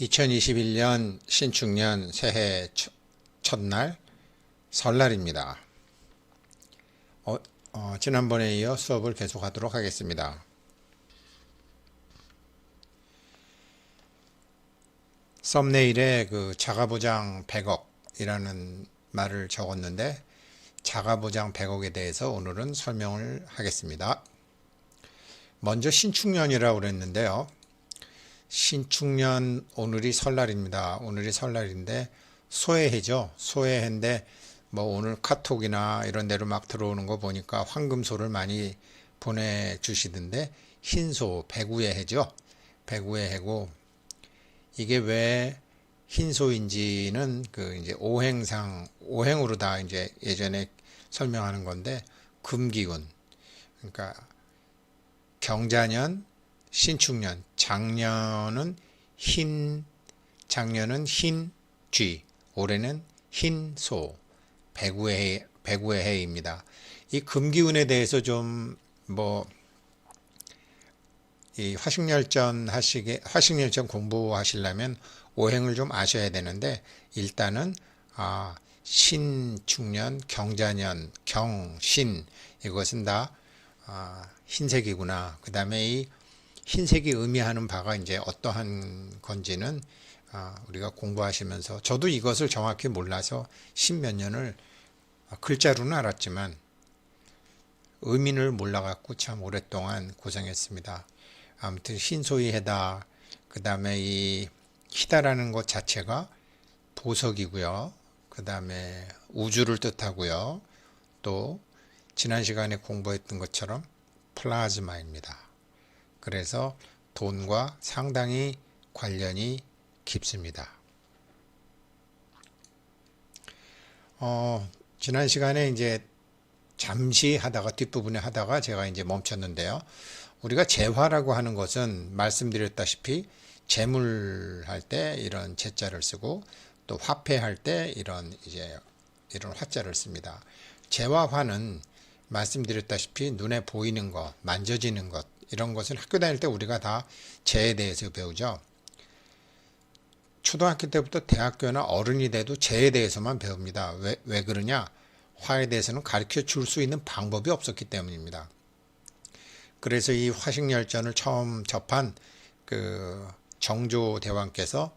2021년 신축년 새해 첫- 첫날 설날입니다. 어, 어, 지난번에 이어 수업을 계속하도록 하겠습니다. 썸네일에 그 자가보장 100억이라는 말을 적었는데 자가보장 100억에 대해서 오늘은 설명을 하겠습니다. 먼저 신축년이라고 그랬는데요. 신축년 오늘이 설날입니다. 오늘이 설날인데 소해해죠. 소해해인데 뭐 오늘 카톡이나 이런 데로 막 들어오는 거 보니까 황금소를 많이 보내주시던데 흰소 배구의 해죠. 배구의 해고 이게 왜 흰소인지는 그 이제 오행상 오행으로 다 이제 예전에 설명하는 건데 금기운 그러니까 경자년 신축년 작년은 흰 작년은 흰 쥐, 올해는 흰 소, 배구의 해, 배구의 해입니다. 이 금기운에 대해서 좀 뭐 이 화식열전 하시게 화식열전 공부하시려면 오행을 좀 아셔야 되는데 일단은 아 신축년, 경자년, 경신 이것은 다 아, 흰색이구나. 그 다음에 이 흰색이 의미하는 바가 이제 어떠한 건지는 아, 우리가 공부하시면서 저도 이것을 정확히 몰라서 십몇 년을 글자로는 알았지만 의미를 몰라갖고 참 오랫동안 고생했습니다. 아무튼 흰소위 해다. 그 다음에 이 희다라는 것 자체가 보석이고요. 그 다음에 우주를 뜻하고요. 또 지난 시간에 공부했던 것처럼 플라즈마입니다. 그래서 돈과 상당히 관련이 깊습니다. 어, 지난 시간에 이제 잠시 하다가 뒷부분에 하다가 제가 이제 멈췄는데요. 우리가 재화라고 하는 것은 말씀드렸다시피 재물할 때 이런 재자를 쓰고 또 화폐할 때 이런 이제 이런 화자를 씁니다. 재화화는 말씀드렸다시피 눈에 보이는 것, 만져지는 것 이런 것은 학교 다닐 때 우리가 다 재에 대해서 배우죠. 초등학교 때부터 대학교나 어른이 돼도 재에 대해서만 배웁니다. 왜, 왜 그러냐? 화에 대해서는 가르쳐 줄 수 있는 방법이 없었기 때문입니다. 그래서 이 화식열전을 처음 접한 그 정조 대왕께서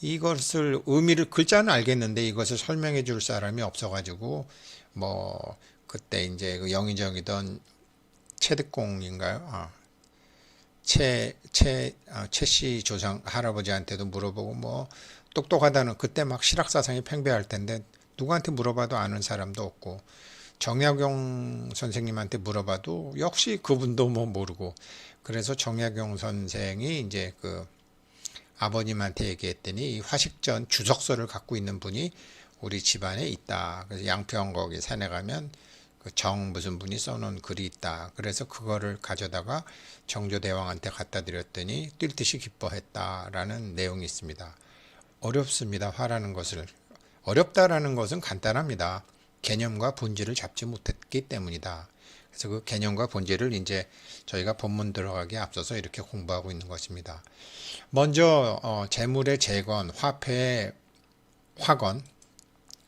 이것을 의미를 글자는 알겠는데 이것을 설명해 줄 사람이 없어가지고 뭐 그때 이제 그 영의정이던 최득공인가요? 아, 최최 아, 최씨 조상 할아버지한테도 물어보고 뭐 똑똑하다는 그때 막 실학사상이 팽배할 텐데 누구한테 물어봐도 아는 사람도 없고 정약용 선생님한테 물어봐도 역시 그분도 뭐 모르고 그래서 정약용 선생이 이제 그 아버님한테 얘기했더니 이 화식전 주석서를 갖고 있는 분이 우리 집안에 있다. 그래서 양평 거기 산에 가면 그 정 무슨 분이 써놓은 글이 있다. 그래서 그거를 가져다가 정조 대왕한테 갖다 드렸더니 뛸 듯이 기뻐했다라는 내용이 있습니다. 어렵습니다. 화라는 것을 어렵다라는 것은 간단합니다. 개념과 본질을 잡지 못했기 때문이다. 그래서 그 개념과 본질을 이제 저희가 본문 들어가기 앞서서 이렇게 공부하고 있는 것입니다. 먼저 어, 재물의 재건, 화폐의 화건,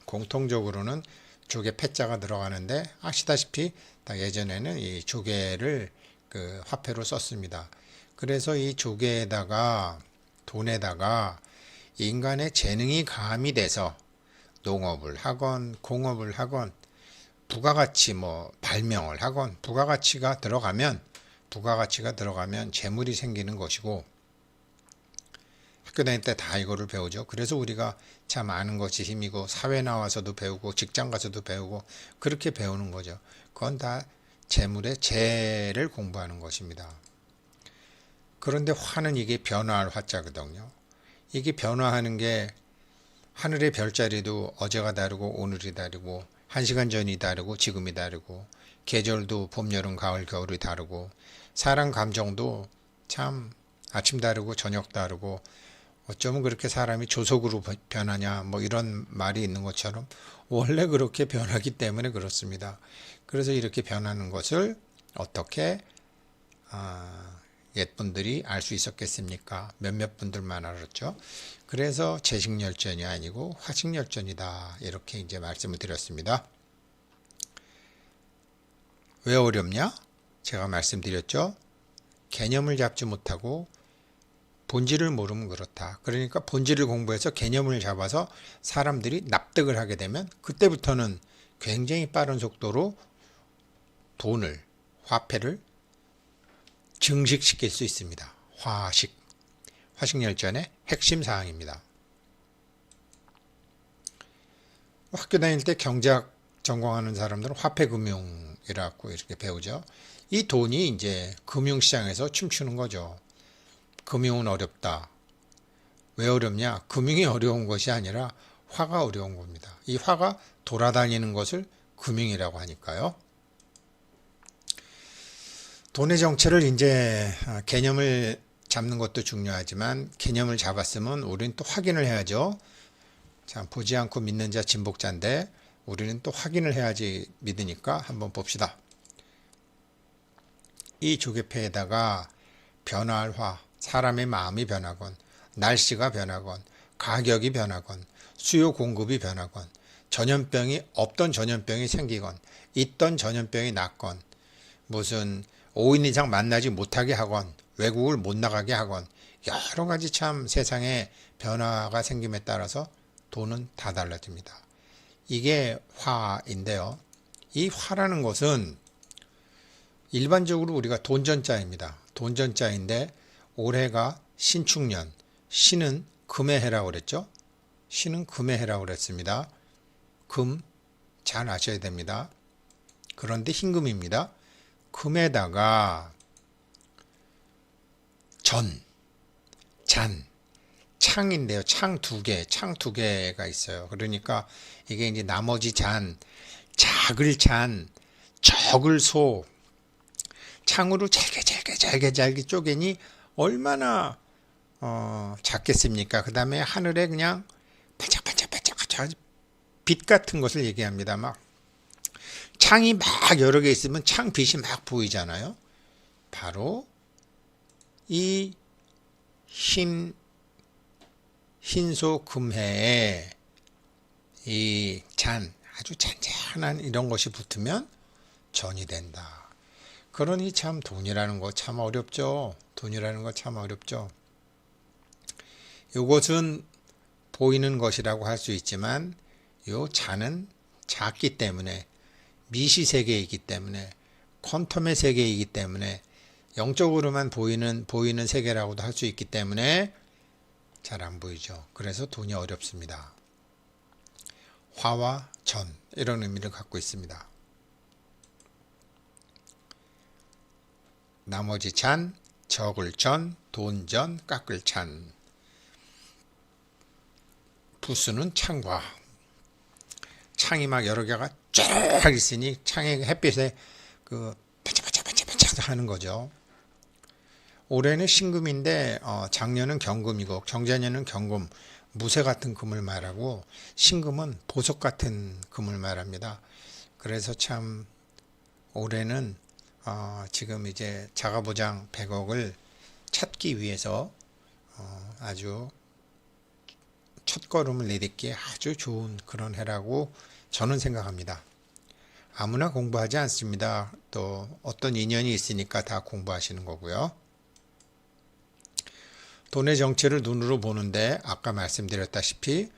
공통적으로는 조개 패자가 들어가는데 아시다시피 다 예전에는 이 조개를 그 화폐로 썼습니다. 그래서 이 조개에다가 돈에다가 인간의 재능이 가함이 돼서 농업을 하건 공업을 하건 부가가치 뭐 발명을 하건 부가가치가 들어가면 부가가치가 들어가면 재물이 생기는 것이고 학교 다닐 때 다 이거를 배우죠. 그래서 우리가 참 아는 것이 힘이고 사회 나와서도 배우고 직장 가서도 배우고 그렇게 배우는 거죠. 그건 다 재물의 재를 공부하는 것입니다. 그런데 화는 이게 변화할 화자거든요. 이게 변화하는 게 하늘의 별자리도 어제가 다르고 오늘이 다르고 한 시간 전이 다르고 지금이 다르고 계절도 봄, 여름, 가을, 겨울이 다르고 사람 감정도 참 아침 다르고 저녁 다르고 어쩌면 그렇게 사람이 조속으로 변하냐 뭐 이런 말이 있는 것처럼 원래 그렇게 변하기 때문에 그렇습니다. 그래서 이렇게 변하는 것을 어떻게 아, 옛 분들이 알 수 있었겠습니까? 몇몇 분들만 알았죠. 그래서 제식열전이 아니고 화식열전이다. 이렇게 이제 말씀을 드렸습니다. 왜 어렵냐? 제가 말씀드렸죠. 개념을 잡지 못하고 본질을 모르면 그렇다. 그러니까 본질을 공부해서 개념을 잡아서 사람들이 납득을 하게 되면 그때부터는 굉장히 빠른 속도로 돈을, 화폐를 증식시킬 수 있습니다. 화식. 화식열전의 핵심 사항입니다. 학교 다닐 때 경제학 전공하는 사람들은 화폐금융이라고 이렇게 배우죠. 이 돈이 이제 금융시장에서 춤추는 거죠. 금융은 어렵다. 왜 어렵냐? 금융이 어려운 것이 아니라 화가 어려운 겁니다. 이 화가 돌아다니는 것을 금융이라고 하니까요. 돈의 정체를 이제 아, 개념을 잡는 것도 중요하지만 개념을 잡았으면 우리는 또 확인을 해야죠. 자, 보지 않고 믿는 자 진복자인데 우리는 또 확인을 해야지 믿으니까 한번 봅시다. 이 조개패에다가 변화할 화, 사람의 마음이 변하건, 날씨가 변하건, 가격이 변하건, 수요 공급이 변하건, 전염병이 없던 전염병이 생기건, 있던 전염병이 낫건, 무슨 5인 이상 만나지 못하게 하건, 외국을 못 나가게 하건, 여러 가지 참 세상에 변화가 생김에 따라서 돈은 다 달라집니다. 이게 화인데요. 이 화라는 것은 일반적으로 우리가 돈전자입니다. 돈전자인데 올해가 신축년, 신은 금의 해라고 그랬죠? 신은 금의 해라고 그랬습니다. 금, 잘 아셔야 됩니다. 그런데 흰금입니다. 금에다가 전, 잔, 창인데요. 창 두 개, 창 두 개가 있어요. 그러니까 이게 이제 나머지 잔, 작을 잔, 적을 소, 창으로 잘게 잘게 잘게 잘게 쪼개니 얼마나 어, 작겠습니까? 그 다음에 하늘에 그냥 반짝반짝반짝 빛 같은 것을 얘기합니다. 막 창이 막 여러 개 있으면 창 빛이 막 보이잖아요. 바로 이 흰, 흰소 금해에 이 잔, 아주 잔잔한 이런 것이 붙으면 전이 된다. 그러니 참 돈이라는 거 참 어렵죠. 돈이라는 거 참 어렵죠. 이것은 보이는 것이라고 할 수 있지만 요 잔은 작기 때문에 미시 세계이기 때문에 퀀텀의 세계이기 때문에 영적으로만 보이는 보이는 세계라고도 할 수 있기 때문에 잘 안 보이죠. 그래서 돈이 어렵습니다. 화와 전 이런 의미를 갖고 있습니다. 나머지 잔, 적을 전, 돈전, 깎을 찬. 부수는 창과 창이 막 여러 개가 쫙 있으니 창의 햇빛에 그 반짝반짝반짝반짝 하는 거죠. 올해는 신금인데 어, 작년은 경금이고 경자년은 경금, 무쇠 같은 금을 말하고 신금은 보석 같은 금을 말합니다. 그래서 참 올해는 어, 지금 이제 자가보장 100억을 찾기 위해서 어, 아주 첫 걸음을 내딛기에 아주 좋은 그런 해라고 저는 생각합니다. 아무나 공부하지 않습니다. 또 어떤 인연이 있으니까 다 공부하시는 거고요. 돈의 정체를 눈으로 보는데 아까 말씀드렸다시피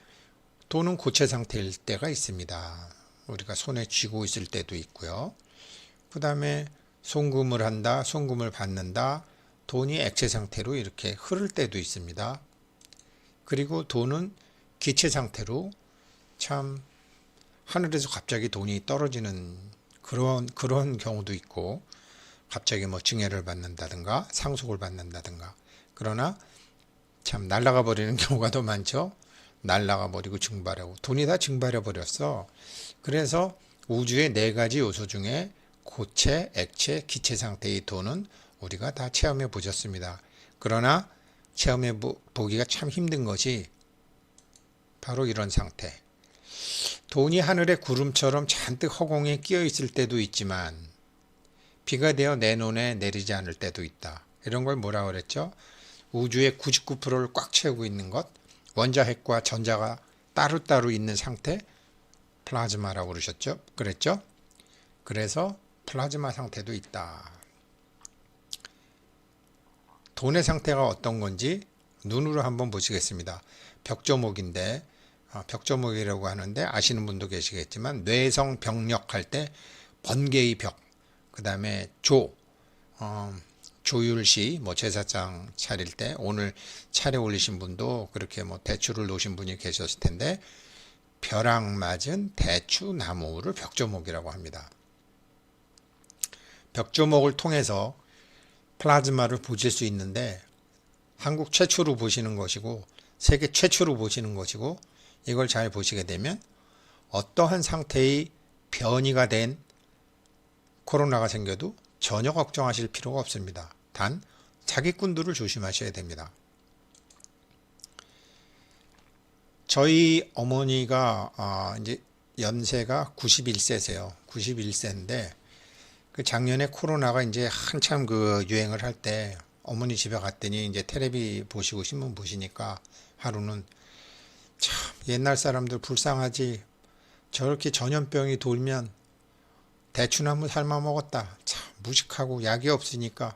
돈은 고체 상태일 때가 있습니다. 우리가 손에 쥐고 있을 때도 있고요. 그 다음에 송금을 한다, 송금을 받는다, 돈이 액체 상태로 이렇게 흐를 때도 있습니다. 그리고 돈은 기체 상태로 참 하늘에서 갑자기 돈이 떨어지는 그런 그런 경우도 있고 갑자기 뭐 증여를 받는다든가 상속을 받는다든가 그러나 참 날라가 버리는 경우가 더 많죠. 날라가 버리고 증발하고 돈이 다 증발해 버렸어. 그래서 우주의 네 가지 요소 중에 고체, 액체, 기체 상태의 돈은 우리가 다 체험해 보셨습니다. 그러나 체험해 보기가 참 힘든 것이 바로 이런 상태. 돈이 하늘의 구름처럼 잔뜩 허공에 끼어 있을 때도 있지만 비가 되어 내 눈에 내리지 않을 때도 있다. 이런 걸 뭐라 그랬죠? 우주의 99%를 꽉 채우고 있는 것, 원자핵과 전자가 따로따로 있는 상태, 플라즈마라고 그러셨죠? 그랬죠? 그래서 플라즈마 상태도 있다. 돈의 상태가 어떤 건지 눈으로 한번 보시겠습니다. 벽조목인데 아, 벽조목이라고 하는데 아시는 분도 계시겠지만 뇌성 병력 할 때 번개의 벽, 그 다음에 조, 어, 조율시 뭐 제사장 차릴 때 오늘 차례 올리신 분도 그렇게 뭐 대추를 놓으신 분이 계셨을 텐데 벼락 맞은 대추 나무를 벽조목이라고 합니다. 벽조목을 통해서 플라즈마를 보실 수 있는데 한국 최초로 보시는 것이고 세계 최초로 보시는 것이고 이걸 잘 보시게 되면 어떠한 상태의 변이가 된 코로나가 생겨도 전혀 걱정하실 필요가 없습니다. 단 사기꾼들을 조심하셔야 됩니다. 저희 어머니가 아, 이제 연세가 91세세요. 91세인데 그 작년에 코로나가 이제 한참 그 유행을 할 때 어머니 집에 갔더니 이제 테레비 보시고 신문 보시니까 하루는 참 옛날 사람들 불쌍하지 저렇게 전염병이 돌면 대추나무 삶아 먹었다. 참 무식하고 약이 없으니까.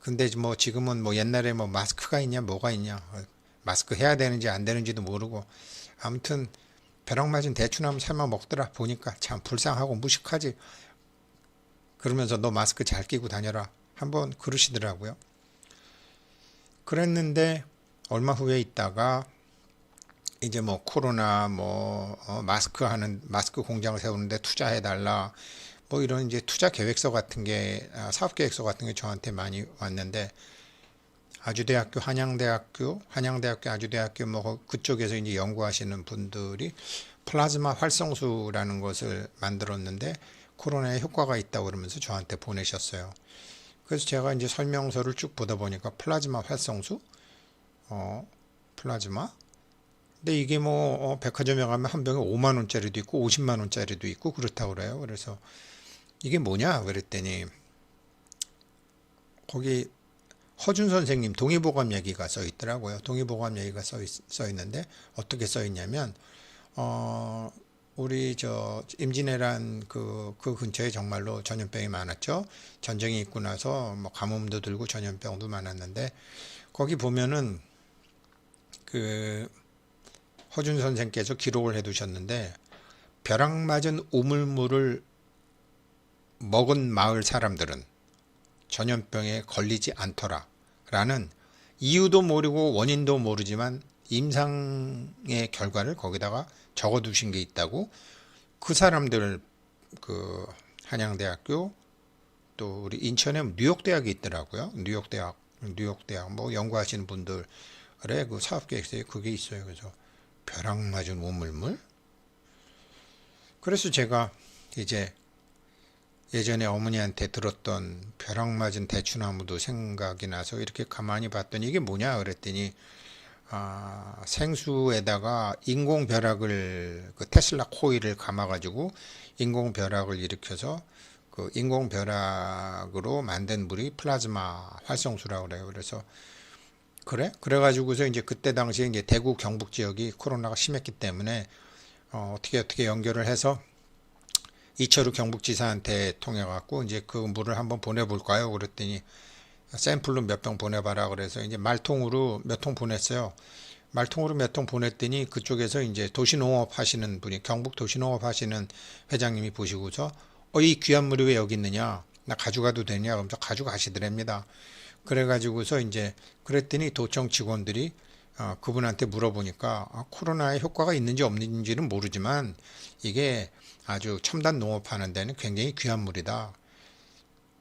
근데 뭐 지금은 뭐 옛날에 뭐 마스크가 있냐 뭐가 있냐 마스크 해야 되는지 안 되는지도 모르고 아무튼 벼락 맞은 대추나무 삶아 먹더라 보니까 참 불쌍하고 무식하지. 그러면서 너 마스크 잘 끼고 다녀라 한번 그러시더라고요. 그랬는데 얼마 후에 있다가 이제 뭐 코로나 뭐 어, 마스크 하는 마스크 공장을 세우는데 투자해 달라 뭐 이런 이제 투자 계획서 같은 게 아, 사업 계획서 같은 게 저한테 많이 왔는데 아주대학교 한양대학교 한양대학교 아주대학교 뭐 그쪽에서 이제 연구하시는 분들이 플라즈마 활성수라는 것을 만들었는데 코로나에 효과가 있다고 그러면서 저한테 보내셨어요. 그래서 제가 이제 설명서를 쭉 보다 보니까 플라즈마 활성수 어 플라즈마 근데 이게 뭐 어, 백화점에 가면 한 병에 5만 원짜리도 있고 50만 원짜리도 있고 그렇다고 그래요. 그래서 이게 뭐냐 그랬더니 거기 허준 선생님 동의보감 얘기가 써 있더라고요. 동의보감 얘기가 써, 있, 써 있는데 어떻게 써 있냐면 어 우리 저 임진왜란 그, 그 근처에 정말로 전염병이 많았죠. 전쟁이 있고 나서 뭐 가뭄도 들고 전염병도 많았는데 거기 보면은 그 허준 선생께서 기록을 해 두셨는데 벼락 맞은 우물물을 먹은 마을 사람들은 전염병에 걸리지 않더라. 라는 이유도 모르고 원인도 모르지만 임상의 결과를 거기다가 적어 두신 게 있다고 그 사람들 그 한양대학교 또 우리 인천에 뉴욕 대학이 있더라고요. 뉴욕 대학, 뉴욕 대학 뭐 연구하시는 분들의 그 사업 계획서에 그게 있어요. 그래서 벼락 맞은 우물물. 그래서 제가 이제 예전에 어머니한테 들었던 벼락 맞은 대추나무도 생각이 나서 이렇게 가만히 봤더니 이게 뭐냐 그랬더니 아, 생수에다가 인공 벼락을 그 테슬라 코일을 감아 가지고 인공 벼락을 일으켜서 그 인공 벼락으로 만든 물이 플라즈마 활성수라고 그래요. 그래서 그래? 그래가지고서 이제 그때 당시에 이제 대구 경북 지역이 코로나가 심했기 때문에 어, 어떻게 어떻게 연결을 해서 이철우 경북지사한테 통해 갖고 이제 그 물을 한번 보내볼까요? 그랬더니 샘플로 몇 병 보내봐라 그래서 이제 말통으로 몇 통 보냈어요. 말통으로 몇 통 보냈더니 그쪽에서 이제 도시농업 하시는 분이 경북 도시농업 하시는 회장님이 보시고서 어 이 귀한 물이 왜 여기 있느냐? 나 가져가도 되냐? 그러면서 가져가시더랍니다. 그래가지고서 이제 그랬더니 도청 직원들이 어, 그분한테 물어보니까 아, 코로나에 효과가 있는지 없는지는 모르지만 이게 아주 첨단 농업하는 데는 굉장히 귀한 물이다.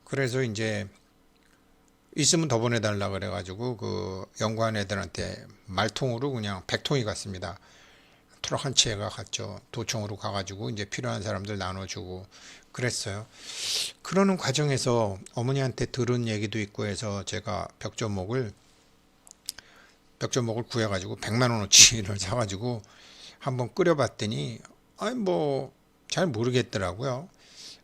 그래서 이제 있으면 더 보내달라 그래가지고 그 연구한 애들한테 말통으로 그냥 100통이 갔습니다. 트럭 한 채가 갔죠. 도청으로 가가지고 이제 필요한 사람들 나눠주고 그랬어요. 그러는 과정에서 어머니한테 들은 얘기도 있고 해서 제가 벽조목을 벽조목을 구해가지고 100만 원어치를 사가지고 한번 끓여봤더니 아니 뭐 잘 모르겠더라고요.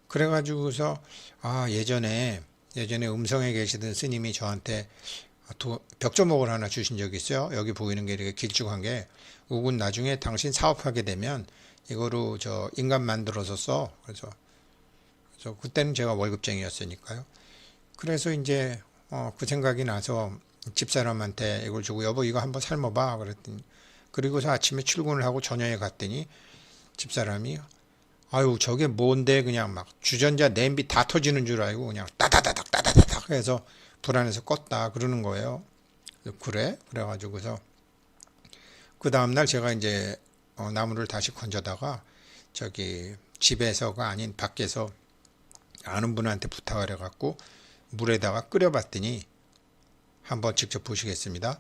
그래가지고서 아 예전에 예전에 음성에 계시던 스님이 저한테 도- 벽조목을 하나 주신 적이 있어요. 여기 보이는 게 이렇게 길쭉한 게 우군 나중에 당신 사업하게 되면 이거로 저 인간 만들어서 써. 그래서 그래서 그때는 제가 월급쟁이였으니까요. 그래서 이제 어, 그 생각이 나서 집사람한테 이걸 주고 여보 이거 한번 삶아봐 그랬더니 그리고서 아침에 출근을 하고 저녁에 갔더니 집사람이 아유 저게 뭔데 그냥 막 주전자 냄비 다 터지는 줄 알고 그냥 따다다 닥 따다다닥 해서 불안해서 껐다 그러는 거예요. 그래? 그래가지고서 그 다음날 제가 이제 어, 나무를 다시 건져다가 저기 집에서가 아닌 밖에서 아는 분한테 부탁을 해갖고 물에다가 끓여봤더니 한번 직접 보시겠습니다.